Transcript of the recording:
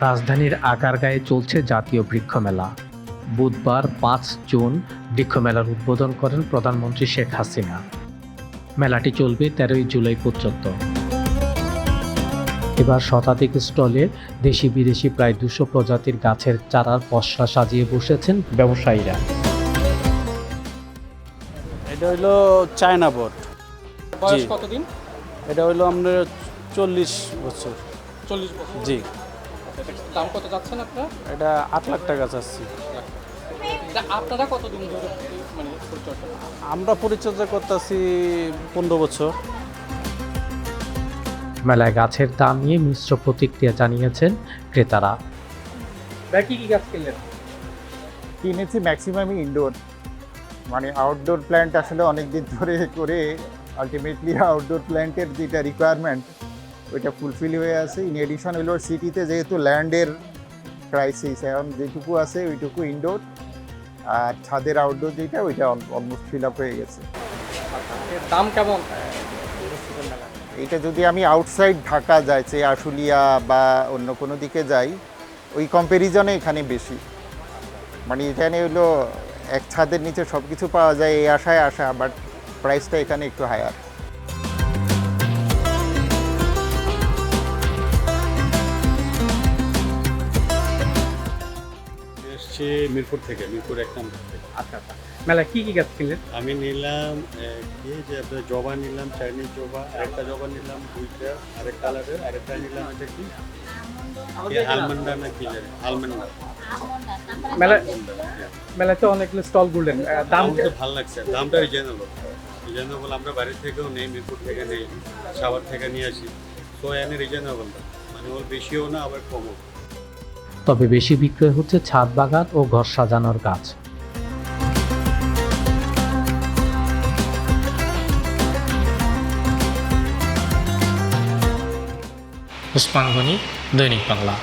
রাজধানীর আগারগাঁয়ে চলছে জাতীয় বৃক্ষ মেলা। বুধবার পাঁচ জুন বৃক্ষ মেলার উদ্বোধন করেন প্রধানমন্ত্রী শেখ হাসিনা। মেলাটি চলবে তেরোই জুলাই পর্যন্ত এবার শতাধিক স্টলে দেশি বিদেশি প্রায় দুশো প্রজাতির গাছের চারার পসরা সাজিয়ে বসেছেন ব্যবসায়ীরা। এটা হইল চায়না বোট। বয়স কতদিন? এটা হইল আপনার চল্লিশ বছর। চল্লিশ বছর। জি। দাম কত যাচ্ছেন আপনারা? এটা আট লাখ টাকা চাচ্ছি এটা আপনারা কতদিন ধরে মানে পরিচর্যা আমরা পরিচর্যা করতেছি পনেরো বছর। মেলায় গাছের দাম নিয়ে মিশ্র প্রতিক্রিয়া জানিয়েছেন ক্রেতারা। কি কি গাছ কিনলেন? কিনেছি ম্যাক্সিমামই ইনডোর মানে আউটডোর প্ল্যান্ট আসলে অনেক দিন ধরে করে আলটিমেটলি আউটডোর প্ল্যান্টের যেটা রিকোয়ারমেন্ট ওইটা ফুলফিল হয়ে আছে। ইন এডিশন হলো সিটিতে যেহেতু ল্যান্ডের ক্রাইসিস এখন যেটুকু আছে ওইটুকু ইনডোর আর ছাদের আউটডোর যেটা ওইটা অলমোস্ট ফিল আপ হয়ে গেছে। দাম কেমন? এইটা যদি আমি আউটসাইড ঢাকা যাই সে আশুলিয়া বা অন্য কোনো দিকে যাই ওই কম্প্যারিজনে এখানে বেশি। মানে এখানে হলো এক ছাদের নিচে সব কিছু পাওয়া যায় এই আশায় আসা বাট প্রাইসটা এখানে একটু হায়ার এসছি মিরপুর থেকে মিরপুর এক নম্বর থেকে। আচ্ছা আচ্ছা। মেলায় কি কি গাছ কিনলেন? আমি নিলাম কি যে আপনার জবা নিলাম চাইনিজ জবা আরেকটা জবা নিলাম দুইটা আরেক কালারের আরেকটা নিলাম এটা কি? আলমন্ডা না কি জানি আলমন্ডা মেলায় মেলাতে অনেকগুলো স্টল ঘুরলেন দাম দাম তো ভালো লাগছে দামটা রিজনেবল রিজনেবল আমরা বাড়ি থেকেও নেই মিরপুর থেকে নেই সাভার থেকে নিয়ে আসি। তো এনে রিজনেবল দাম মানে ওর বেশিও না আবার কমও। তবে বেশি বিক্রয় হচ্ছে ছাদ বাগান ও ঘর সাজানোর গাছ পুষ্পাঙ্গনি দৈনিক বাংলা।